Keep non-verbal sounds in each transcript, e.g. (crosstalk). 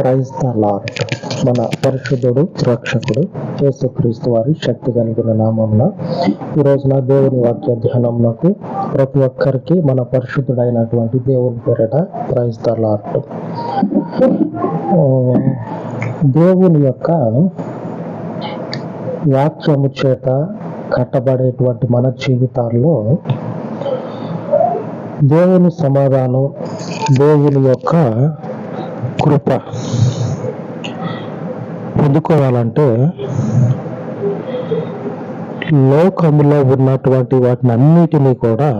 Praise the మన పరిశుద్ధుడు రక్షకుడు యేసుక్రీస్తు వారి శక్తి కలిగిన నామంన ఈ రోజున దేవుని వాక్య ధ్యానంలోకి ప్రతి ఒక్కరికి మన పరిశుద్ధుడైనటువంటి దేవుని పేరట ప్రైజ్ ద దేవుని యొక్క వాక్యము చేత కట్టబడేటువంటి మన జీవితాల్లో దేవుని సమాధానం దేవుని యొక్క కృప పొందుకోవాలంటే లోకములో ఉన్నటువంటి వాటిని అన్నిటినీ కూడా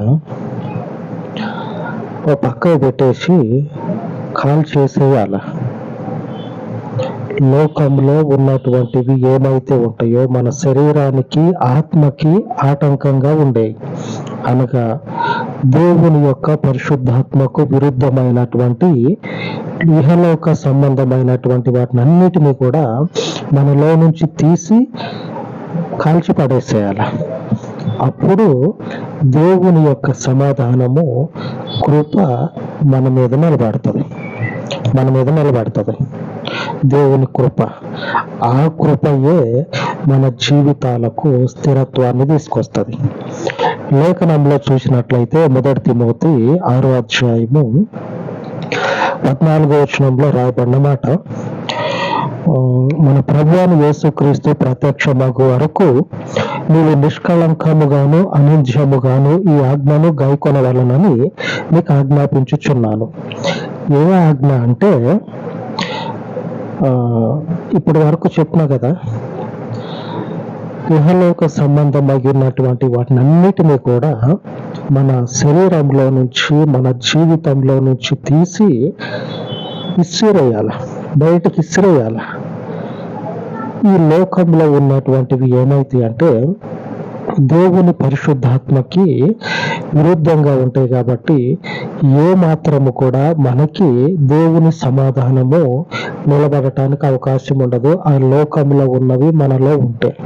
ఒక పక్కకు పెట్టేసి కాల్ చేసేయాల. లోకంలో ఉన్నటువంటివి ఏమైతే ఉంటాయో మన శరీరానికి ఆత్మకి ఆటంకంగా ఉండేవి అనగా దేవుని యొక్క పరిశుద్ధాత్మకు విరుద్ధమైనటువంటి ఇహలోక సంబంధమైనటువంటి వాటిని అన్నిటినీ కూడా మనలో నుంచి తీసి కాల్చిపడేసేయాలి. అప్పుడు దేవుని యొక్క సమాధానము కృప మన మీద నిలబడుతుంది. మన మీద నిలబడుతుంది. దేవుని కృప. ఆ కృపయే మన జీవితాలకు స్థిరత్వాన్ని తీసుకొస్తుంది. లేఖనంలో చూసినట్లయితే మొదటి తిమోతి ఆరో అధ్యాయము పద్నాలుగో వచనంలో రాయబడిన మాట. మన ప్రభువాను యేసుక్రీస్తు ప్రత్యక్షమగు వరకు నీవు నిష్కళంకముగాను అనింద్యముగాను ఈ ఆజ్ఞను గైకొనవలనని మీకు ఆజ్ఞాపించుచున్నాను. ఏ ఆజ్ఞ అంటే ఆ, ఇప్పటి వరకు చెప్పిన కదా ఇహలోక సంబంధమైనటువంటి వాటిని అన్నిటిని కూడా మన శరీరంలో నుంచి మన జీవితంలో నుంచి తీసి ఇసిరేయాల బయటకి ఇసిరేయాల ఈ లోకంలో ఉన్నటువంటివి ఏమైతే అంటే దేవుని పరిశుద్ధాత్మకి విరుద్ధంగా ఉంటాయి కాబట్టి ఏ మాత్రము కూడా మనకి దేవుని సమాధానము నిలబడటానికి అవకాశం ఉండదు. ఆ లోకంలో ఉన్నవి మనలో ఉంటాయి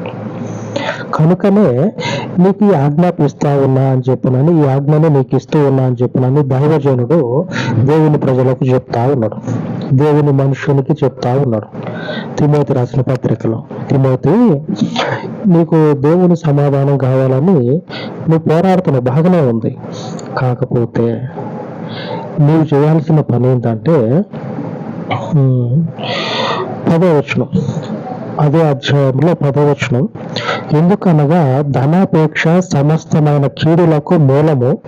కనుకనే నీకు ఈ ఆజ్ఞాపిస్తా ఉన్నా అని చెప్పినని ఈ ఆజ్ఞని నీకు ఇస్తూ ఉన్నా అని చెప్పినని దైవజనుడు దేవుని ప్రజలకు చెప్తా ఉన్నాడు. దేవుని మనుషునికి చెప్తా ఉన్నాడు. తిమోతి రాసిన పత్రికలో. తిమోతి నీకు దేవుని సమాధానం కావాలని నువ్వు పోరాడుతున్న బాగానే ఉంది. కాకపోతే నువ్వు చేయాల్సిన పని ఏంటంటే పదవచనం. అదే అధ్యాయంలో పదవచనం. ఎందుకనగా ధనాపేక్ష సమస్తమైన కీడులకు మూలము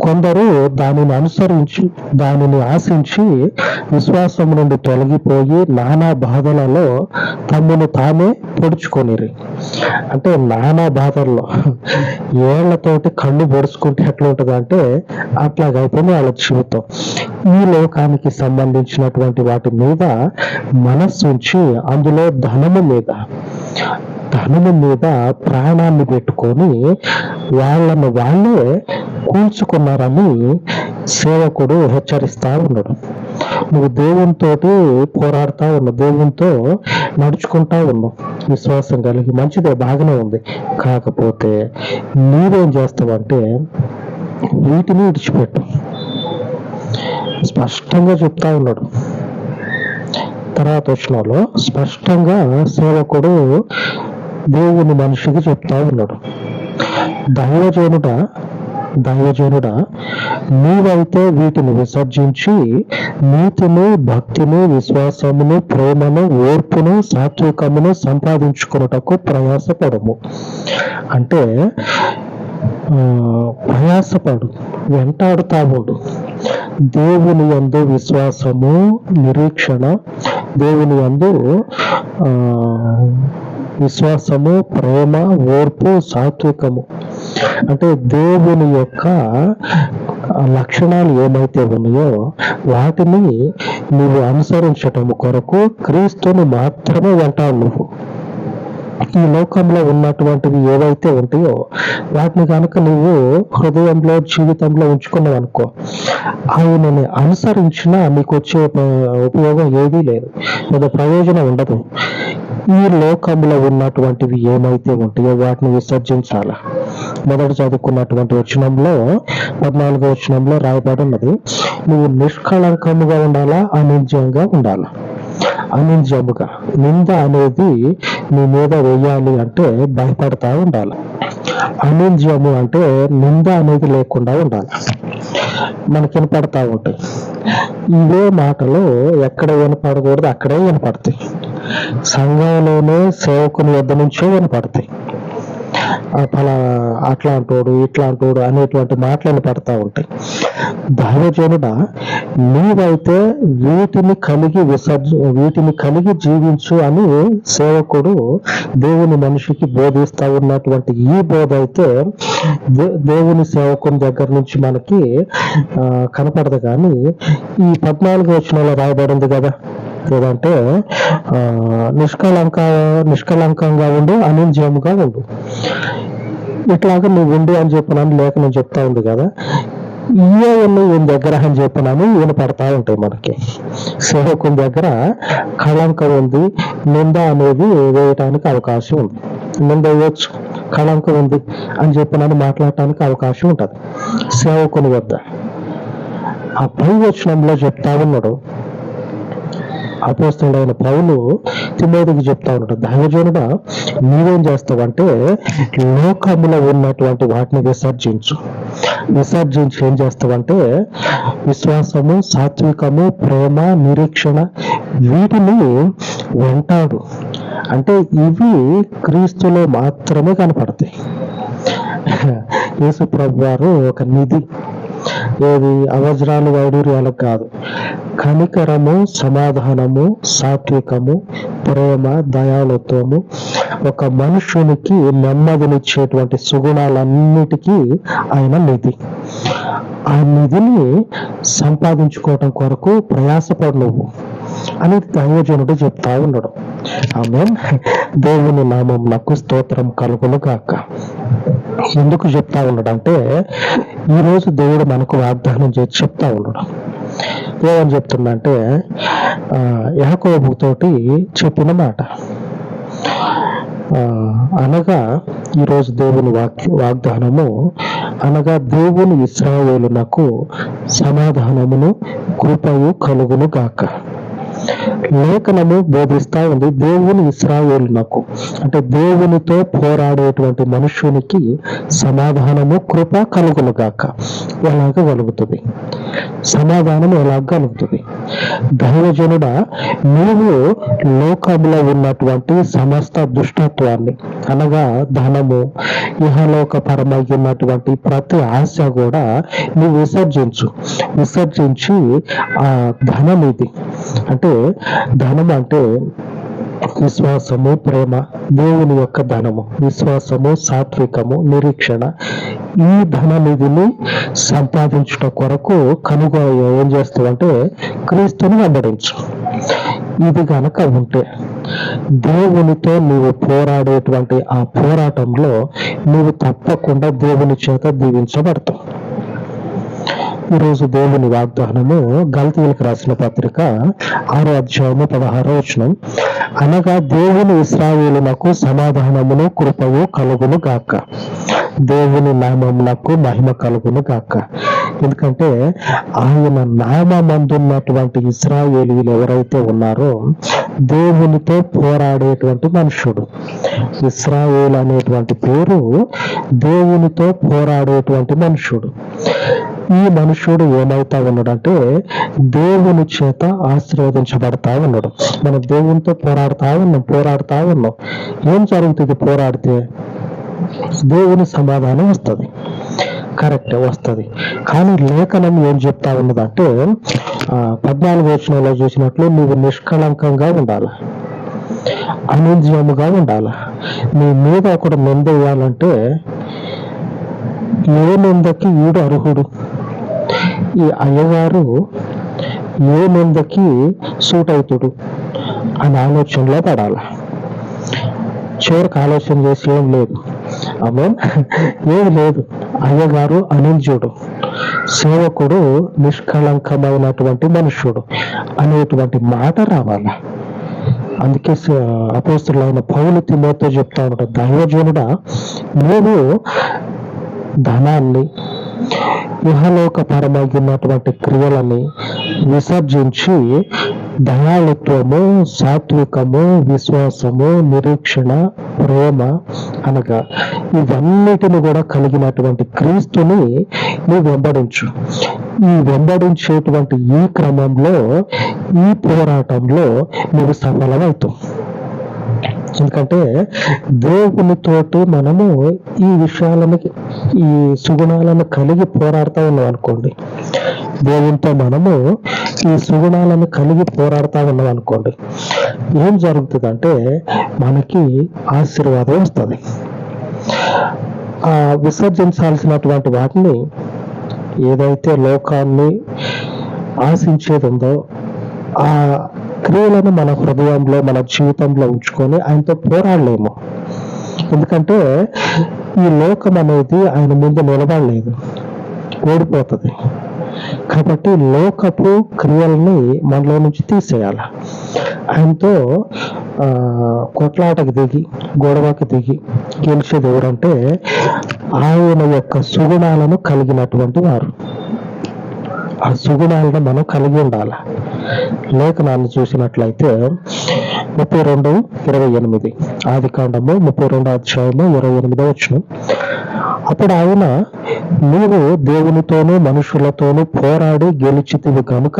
కొందరు దానిని అనుసరించి దానిని ఆశించి విశ్వాసం నుండి తొలగిపోయి నానా బాధలలో తమ్మును తామే పొడుచుకొనిరి. అంటే నానా బాధల్లో ఏళ్ళతోటి కళ్ళు పొడుచుకుంటే ఎట్లా ఉంటుంది అంటే అట్లాగైపోయింది వాళ్ళ జీవితం. ఈ లోకానికి సంబంధించినటువంటి వాటి మీద మనస్సు ఉంచి అందులో ధనము మీద. ధనుల మీద ప్రాణాన్ని పెట్టుకొని వాళ్ళను వాళ్ళే కూల్చుకున్నారని సేవకుడు హెచ్చరిస్తా ఉన్నాడు. నువ్వు దేవునితో పోరాడుతా ఉన్నావు దేవునితో నడుచుకుంటా ఉన్నావు. విశ్వాసం కలిగి మంచిదే బాగానే ఉంది. కాకపోతే నీవేం చేస్తావంటే వీటిని విడిచిపెట్టు. స్పష్టంగా చెప్తా ఉన్నాడు. తర్వాత వచ్చినలో స్పష్టంగా సేవకుడు దేవుని మనిషికి చెప్తా ఉన్నాడు. దైవజనుడ దైవజనుడ నీవైతే వీటిని విసర్జించి నీతిని భక్తిని విశ్వాసమును ప్రేమను ఓర్పును సాత్వికమును సంపాదించుకున్నటకు ప్రయాసపడము. అంటే ఆ, ప్రయాసపడు వెంటాడుతాముడు దేవుని అందు విశ్వాసము నిరీక్షణ దేవుని అందు విశ్వాసము ప్రేమ ఓర్పు సాత్వికము. అంటే దేవుని యొక్క లక్షణాలు ఏమైతే ఉన్నాయో వాటిని నువ్వు అనుసరించటం కొరకు క్రీస్తుని మాత్రమే అంటావు నువ్వు. ఈ లోకంలో ఉన్నటువంటివి ఏవైతే ఉంటాయో వాటిని కనుక నువ్వు హృదయంలో జీవితంలో ఉంచుకున్నావు అనుకో ఆయనని అనుసరించినా నీకు వచ్చే ఉపయోగం ఏదీ లేదు. లేదా ప్రయోజనం ఉండదు. ఈ లోకంలో ఉన్నటువంటివి ఏమైతే ఉంటాయో వాటిని విసర్జించాల? మొదట చదువుకున్నటువంటి వచనంలో పద్నాలుగో వచనంలో రాయబడి ఉన్నది నువ్వు నిష్కళంకముగా ఉండాలా? అనిజ్యంగా ఉండాలా? అనింద్యముగా నింద అనేది నీ మీద వేయాలి అంటే భయపడతా ఉండాలి. అనింద్యము అంటే నింద అనేది లేకుండా ఉండాలి. మనకి వినపడతా ఉంటాయి. ఇవే మాటలు ఎక్కడ వినపడకూడదు అక్కడే వినపడతాయి. సంఘంలోనే సేవకుని వద్ద నుంచే వినపడతాయి. ఆ ఫలా అట్లాంటోడు ఇట్లాంటోడు అనేటువంటి మాటలను పడతా ఉంటాయి. దైవజనుడ నీవైతే వీటిని కలిగి విసర్జ వీటిని కలిగి జీవించు అని సేవకుడు దేవుని మనిషికి బోధిస్తా ఉన్నటువంటి ఈ బోధ అయితే దేవుని సేవకుని దగ్గర నుంచి మనకి కనపడదు. కానీ ఈ పద్నాలుగు వచనంలో రాయబడింది కదా. ఏదంటే నిష్కలంక నిష్కలంకంగా ఉండు అనింజయముగా ఉండు. ఇట్లాగా నువ్వు ఉండు అని చెప్పినాను లేక నేను చెప్తా ఉంది కదా. ఇవే ఈయన దగ్గర అని చెప్పినాము ఈయన పడతా ఉంటాయి మనకి. సేవకుని దగ్గర కళంకం ఉంది నింద అనేది వేయటానికి అవకాశం ఉంది. నింద వేయచ్చు కళంకం ఉంది అని చెప్పినాను మాట్లాడటానికి అవకాశం ఉంటుంది. సేవకుని వద్ద. ఆ పై వచనంలో చెప్తా ఉన్నాడు అపోస్తుడైన పౌలు తిమోతికి చెప్తా ఉన్నాడు దైవజనుడ నీవేం చేస్తావంటే లోకములో ఉన్నటువంటి వాటిని విసర్జించు. విసర్జించి ఏం చేస్తావంటే విశ్వాసము సాత్వికము ప్రేమ నిరీక్షణ వీటిని వెంటాడు. అంటే ఇవి క్రీస్తులో మాత్రమే కనపడతాయి. (laughs) యేసు ప్రభు వారు ఒక నిధి. ఏది అవజ్రాలు వైడూర్యాలకు కాదు. కనికరము సమాధానము సాత్వికము ప్రేమ దయాళుత్వము ఒక మనుషునికి నెమ్మదినిచ్చేటువంటి సుగుణాలన్నిటికీ ఆయన నిధి. ఆ నిధిని సంపాదించుకోవటం కొరకు ప్రయాసపడు నువ్వు అని దైవజనుడు చెప్తా ఉన్నాడు. ఆమె దేవుని నామం నాకు స్తోత్రం కలుగును కాక ఎందుకు చెప్తా ఉన్నాడంటే ఈరోజు దేవుడు మనకు వాగ్దానం చేసి చెప్తా ఉన్నాడు. ఏమని చెప్తుందంటే ఆ, తోటి చెప్పిన మాట. ఆ, అనగా ఈరోజు దేవుని వాక్య వాగ్దానము అనగా దేవుని ఇస్రాయేలునకు సమాధానమును కృపయు కలుగును గాక. లేఖనము బోధిస్తా ఉంది. దేవుని ఇస్రాయేలునకు అంటే దేవునితో పోరాడేటువంటి మనుష్యునికి సమాధానము కృప కలుగులుగాక ఎలాగ కలుగుతుంది? సమాధానం ఎలాగ కలుగుతుంది? దైవజనుడ నీవు లోకంలో ఉన్నటువంటి సమస్త దుష్టత్వాన్ని అనగా ధనము ఇహలోక పరమైనటువంటి ప్రతి ఆశ కూడా నువ్వు విసర్జించు. విసర్జించి ఆ ధనం ఇది అంటే ధనం అంటే విశ్వాసము ప్రేమ దేవుని యొక్క ధనము విశ్వాసము సాత్వికము నిరీక్షణ. ఈ ధన నిధిని సంపాదించుట కొరకు కనుగొ ఏం చేస్తావంటే క్రీస్తుని వెంబడించు. ఇది గనక ఉంటే దేవునితో నీవు పోరాడేటువంటి ఆ పోరాటంలో నీవు తప్పకుండా దేవుని చేత దీవించబడతావు. ఈరోజు దేవుని వాగ్దానము గల్తీలకు రాసిన పత్రిక ఆరో అధ్యాయము పదహారో వచనం. అనగా దేవుని ఇస్రాయేలునకు సమాధానమును కృపయు కలుగును గాక. దేవుని నామమునకు మహిమ కలుగును గాక. ఎందుకంటే ఆయన నామందున్నటువంటి ఇస్రాయేలీలు ఎవరైతే ఉన్నారో దేవునితో పోరాడేటువంటి మనుషుడు. ఇస్రాయేల్ అనేటువంటి పేరు దేవునితో పోరాడేటువంటి మనుషుడు. ఈ మనుషుడు ఏమవుతా ఉన్నాడంటే దేవుని చేత ఆశీర్వదించబడతా ఉన్నాడు. మనం దేవునితో పోరాడుతా ఉన్నాం పోరాడుతా ఉన్నాం. ఏం జరుగుతుంది పోరాడితే? దేవుని సమాధానం వస్తుంది. కరెక్ట్ వస్తుంది. కానీ లేఖనం ఏం చెప్తా ఉన్నదంటే ఆ, పద్నాలుగు వచనంలో చూసినట్లు నువ్వు నిష్కళంకంగా ఉండాలి అనుజ్యముగా ఉండాలి. నీ మీద ఒకడు నింద వేయాలంటే ఏ నిందకి వీడు అర్హుడు? ఈ అయ్యగారు ఏ నిందకి సూట్ అవుతుడు అని ఆలోచనలో పడాలి. చివరికి ఆలోచన చేసి ఏం లేదు. ఆమె ఏం లేదు. అయ్యగారు అనిల్జుడు సేవకుడు నిష్కళంకమైనటువంటి మనుష్యుడు. అనేటువంటి మాట రావాలి. అందుకే అపోస్తులైన పౌలు తిమోతో చెప్తా ఉంటాడు దైవజనుడా నేను ధనాన్ని ఇహలోక పరమైనటువంటి క్రియలని విసర్జించి దయాళుత్వము సాత్వికము విశ్వాసము నిరీక్షణ ప్రేమ అనగా ఇవన్నిటిని కూడా కలిగినటువంటి క్రీస్తుని నువ్వు వెంబడించు. ఈ వెంబడించేటువంటి ఈ క్రమంలో ఈ పోరాటంలో నువ్వు సఫలమవుతావు. ఎందుకంటే దేవునితోటి మనము ఈ విషయాలను ఈ సుగుణాలను కలిగి పోరాడుతూ ఉన్నాం అనుకోండి. దేవునితో మనము ఈ సుగుణాలను కలిగి పోరాడుతూ ఉన్నాం అనుకోండి ఏం జరుగుతుందంటే మనకి ఆశీర్వాదం వస్తుంది. ఆ విసర్జించాల్సినటువంటి వాటిని ఏదైతే లోకాన్ని ఆశించేది ఉందో ఆ క్రియలను మన హృదయంలో మన జీవితంలో ఉంచుకొని ఆయనతో పోరాడలేము. ఎందుకంటే ఈ లోకం అనేది ఆయన ముందు నిలబడలేదు ఓడిపోతుంది. కాబట్టి లోకపు క్రియల్ని మనలో నుంచి తీసేయాలి. ఆయనతో ఆ, కొట్లాటకు దిగి గొడవకు దిగి గెలిచేది ఎవరంటే ఆయన యొక్క సుగుణాలను కలిగినటువంటి వారు. ఆ సుగుణాలను మనం కలిగి ఉండాలి. లేఖనాన్ని చూసినట్లయితే ముప్పై రెండు ఇరవై ఎనిమిది. ఆది కాండము ముప్పై రెండు అధ్యాయము ఇరవై ఎనిమిదో వచ్చిన అప్పుడు ఆయన నీవు దేవునితోనూ మనుషులతోనూ పోరాడి గెలిచితివి కనుక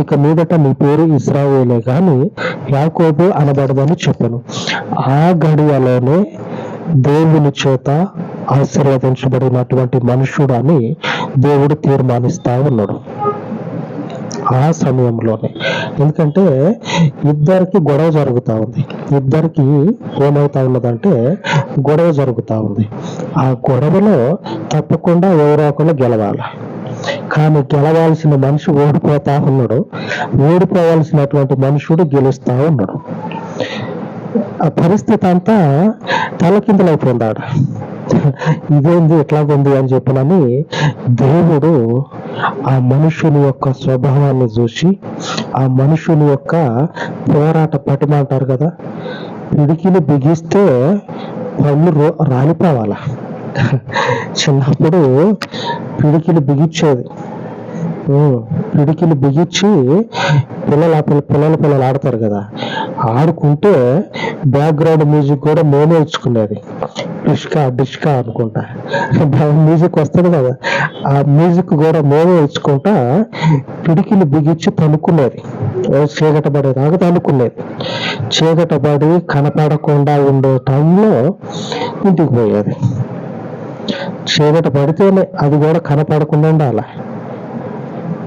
ఇక మీదట నీ పేరు ఇస్రాయేలే గాని యాకోబు అనబడదని చెప్పను. ఆ గడియలోనే దేవుని చేత ఆశీర్వదించబడినటువంటి మనుషుడు అని దేవుడు తీర్మానిస్తా ఉన్నాడు. ఆ సమయంలోనే. ఎందుకంటే ఇద్దరికి గొడవ జరుగుతా ఉంది. ఇద్దరికి ఏమవుతా ఉన్నదంటే గొడవ జరుగుతా ఉంది. ఆ గొడవలో తప్పకుండా ఎవరో ఒకరు గెలవాలి. కానీ గెలవాల్సిన మనిషి ఓడిపోతా ఉన్నాడు. ఓడిపోవాల్సినటువంటి మనుషుడు గెలుస్తా ఉన్నాడు. ఆ పరిస్థితి అంతా తలకిందులైపోయింది ఇదేంది ఇదేంది ఉంది అని చెప్పినని దేవుడు ఆ మనుషుని యొక్క స్వభావాన్ని చూసి ఆ మనుషుని యొక్క పోరాట పటిమ అంటారు కదా పిడికిని బిగిస్తే పళ్ళు రో- రాలిపోవాల? చిన్నప్పుడు పిడికిలు బిగించేది పిడికిలు బిగించి పిల్లలు ఆ పిల్లలు పిల్లలు ఆడతారు కదా. ఆడుకుంటే బ్యాక్గ్రౌండ్ మ్యూజిక్ కూడా మేమే ఇచ్చుకునేది డిష్కా డిష్కా అనుకుంటా. మ్యూజిక్ వస్తుంది కదా. ఆ మ్యూజిక్ కూడా మేమే ఇచ్చుకుంటా పిడికిలు బిగించి తనుకునేది ఓ పడేదాకా తనుకునేది చీకట కనపడకుండా ఉండే టైంలో ఇంటికి పోయేది. చీకట పడితేనే అది కూడా కనపడకుండా ఉండాలి?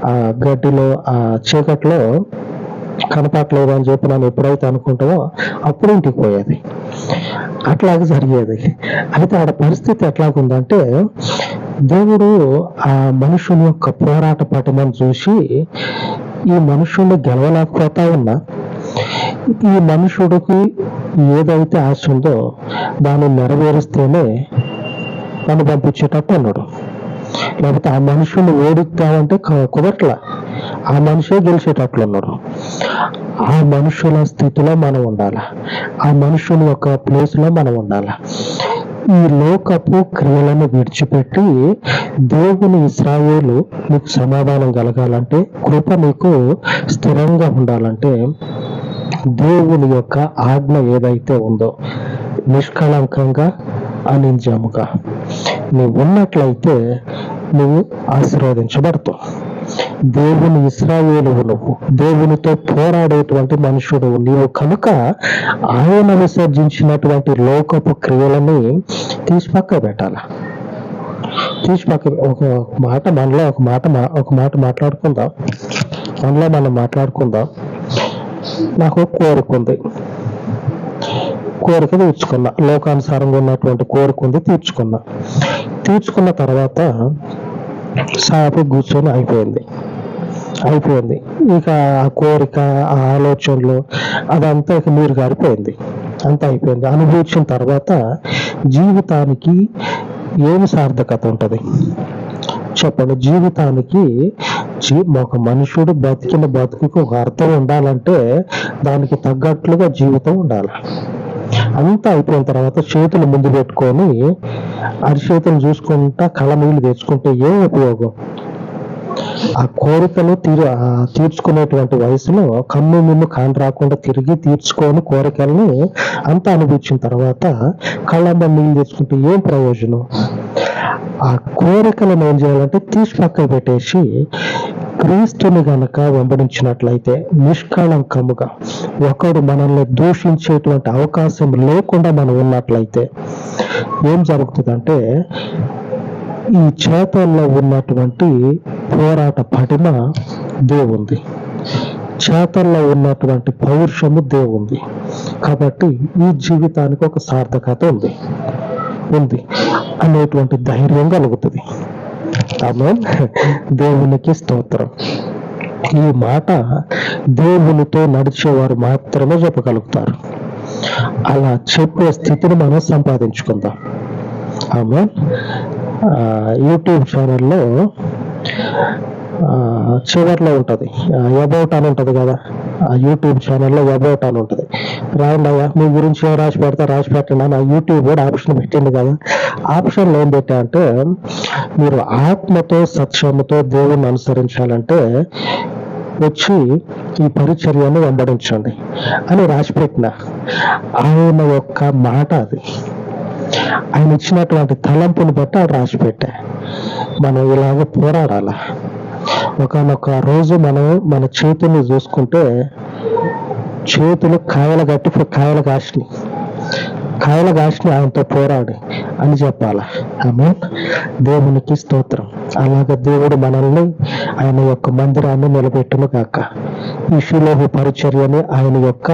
ఆ గడ్డిలో ఆ చీకట్లో కనపడలేదు అని చెప్పి నన్ను ఎప్పుడైతే అనుకుంటామో అప్పుడు ఇంటికి పోయేది. అట్లాగే జరిగేది. అయితే ఆడ పరిస్థితి ఎట్లాగుందంటే దేవుడు ఆ మనుషుని యొక్క పోరాట పటమని చూసి ఈ మనుషుల్ని గెలవలేకపోతా ఉన్నా ఈ మనుషుడికి ఏదైతే ఆశ ఉందో దాన్ని నెరవేరిస్తేనే నన్ను పంపించేటట్టు అన్నాడు. లేకపోతే ఆ మనుషులు ఓడిద్దామంటే క- కుదరట్లా. ఆ మనిషే గెలిచేటట్లున్నాడు ఆ మనుషుల స్థితిలో మనం ఉండాలి? ఆ మనుషుల యొక్క ప్లేస్లో మనం ఉండాలి? ఈ లోకపు క్రియలను విడిచిపెట్టి దేవుని ఇస్రాయేలు నీకు సమాధానం కలగాలంటే కృప నీకు స్థిరంగా ఉండాలంటే దేవుని యొక్క ఆజ్ఞ ఏదైతే ఉందో నిష్కళంకంగా అనింజముగా నువ్వు ఉన్నట్లయితే నువ్వు ఆశీర్వదించబడతావు. దేవుని ఇస్రాయేలువు నువ్వు దేవునితో పోరాడేటువంటి మనుషుడు నీవు కనుక ఆయన విసర్జించినటువంటి లోకపు క్రియలని తీసి పక్క పెట్టాల? తీసి పక్క ఒక మాట మనలో ఒక మాట ఒక మాట మాట్లాడుకుందాం. మనలో మనం మాట్లాడుకుందాం. నాకు కోరుకుంది కోరిక తీర్చుకున్నా. లోకానుసారంగా ఉన్నటువంటి కోరుకుంది తీర్చుకున్నా. తీర్చుకున్న తర్వాత షాపు కూర్చొని అయిపోయింది. అయిపోయింది. ఇక ఆ కోరిక ఆ ఆలోచనలు అదంతా ఇక నీరు గారిపోయింది. అంతా అయిపోయింది. అనుభవించిన తర్వాత జీవితానికి ఏమి సార్థకత ఉంటుంది? చెప్పండి. జీవితానికి జీ- ఒక మనుషుడు బతికిన బతుకుకి ఒక అర్థం ఉండాలంటే దానికి తగ్గట్లుగా జీవితం ఉండాలి. అంతా అయిపోయిన తర్వాత చేతులు ముందు పెట్టుకొని అరిచేతులు చూసుకుంటా కళ్ళ నీళ్ళు తెచ్చుకుంటే ఏం ఉపయోగం? ఆ కోరికలు తీరు తీర్చుకునేటువంటి వయసులో కమ్ము మిన్ను కాని రాకుండా తిరిగి తీర్చుకొని కోరికల్ని అంతా అనుభవించిన తర్వాత కళ్ళమ్మ నీళ్ళు తెచ్చుకుంటే ఏం ప్రయోజనం? ఆ కోరికలను ఏం చేయాలంటే తీసి పక్కకు పెట్టేసి క్రీస్తుని గనక వెంబడించినట్లయితే నిష్కళంకముగా ఒకడు మనల్ని దూషించేటువంటి అవకాశం లేకుండా మనం ఉన్నట్లయితే ఏం జరుగుతుందంటే ఈ చేతల్లో ఉన్నటువంటి పోరాట పటిమ దేవుంది. చేతల్లో ఉన్నటువంటి పౌరుషము దేవుంది. కాబట్టి ఈ జీవితానికి ఒక సార్థకత ఉంది. ఉంది. అనేటువంటి ధైర్యం కలుగుతుంది. ఆమె దేవునికి స్తోత్రం. ఈ మాట దేవునితో నడిచేవారు మాత్రమే చెప్పగలుగుతారు. అలా చెప్పే స్థితిని మనం సంపాదించుకుందాం. ఆమె యూట్యూబ్ ఛానల్లో చివర్లో ఉంటుంది. అబౌట్ అని ఉంటుంది కదా. ఆ యూట్యూబ్ ఛానల్లో అబౌట్ అని ఉంటుంది. రాయండి అయ్యా మీ గురించి ఏం రాసి పెడతా రాసి పెట్టండి అని ఆ యూట్యూబ్ కూడా ఆప్షన్ పెట్టింది కదా. ఆప్షన్లో ఏం పెట్టా అంటే మీరు ఆత్మతో సత్యముతో దేవుణ్ణి అనుసరించాలంటే వచ్చి ఈ పరిచర్యను వెంబడించండి అని రాసిపెట్టిన ఆయన యొక్క మాట అది. ఆయన ఇచ్చినటువంటి తలంపుని బట్టి అది రాసిపెట్టా మనం ఇలాగ పోరాడాల? ఒకనొక రోజు మనం మన చేతుల్ని చూసుకుంటే చేతులు కాయలు గట్టి కాయలు కాసినాయి కాయల కాసిన ఆయనతో పోరాడి అని చెప్పాల. ఆమె దేవునికి స్తోత్రం. అలాగే దేవుడు మనల్ని ఆయన యొక్క మందిరాన్ని నిలబెట్టును కాక ఈ శిలోహు పరిచర్యని ఆయన యొక్క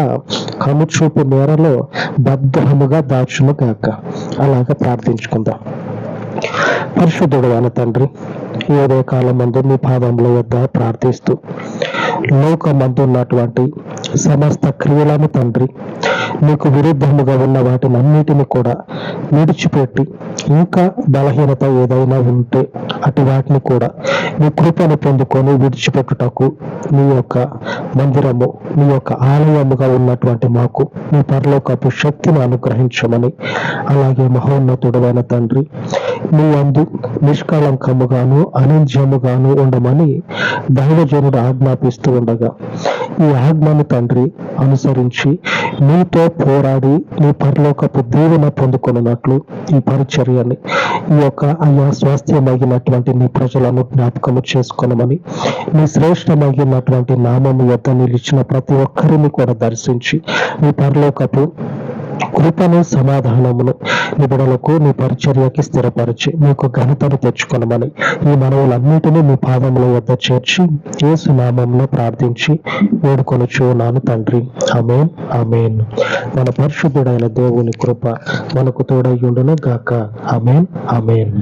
కనుచూపు మేరలో భద్రముగా దాచును కాక అలాగ ప్రార్థించుకుందాం. పరిశుద్ధుడు అయిన తండ్రి ఏదో కాలం మందు మీ పాదముల వద్ద ప్రార్థిస్తూ. లోకమందు ఉన్నటువంటి సమస్త క్రియలను తండ్రి నీకు విరుద్ధముగా ఉన్న వాటిని అన్నిటిని కూడా విడిచిపెట్టి ఇంకా బలహీనత ఏదైనా ఉంటే అటు వాటిని కూడా నీ కృపను పొందుకొని విడిచిపెట్టుటకు నీ యొక్క మందిరము నీ యొక్క ఆలయముగా ఉన్నటువంటి మాకు నీ పరలోకపు శక్తిని అనుగ్రహించమని అలాగే మహోన్నతుడైన తండ్రి నీ అందు నిష్కళంకముగాను అనింద్యముగాను ఉండమని దైవజనుడు ఆజ్ఞాపిస్తూ ఉండగా ఈ ఆజ్ఞను తండ్రి అనుసరించి నీతో పోరాడి నీ పరలోకపు దీవెన పొందుకున్నట్లు ఈ పరిచర్యని ఈ యొక్క అయ్యా స్వాస్థ్యమైనటువంటి నీ ప్రజలను జ్ఞాపకము చేసుకోనమని నీ శ్రేష్టమైనటువంటి నామము యొద్ద నిలిచిన ప్రతి ఒక్కరిని కూడా దర్శించి నీ పరలోకపు కృపను సమాధానమును నిబిడలకు నీ పరిచర్యకి స్థిరపరిచి. మీకు ఘనతను తెచ్చుకొనమని ఈ మనవులన్నిటినీ మీ పాదముల వద్ద చేర్చి యేసు నామంలో ప్రార్థించి వేడుకొనుచు నాను తండ్రి. అమేన్ అమేన్ మన పరిశుద్ధుడైన దేవుని కృప మనకు తోడయ్యుండును గాక అమేన్ అమేన్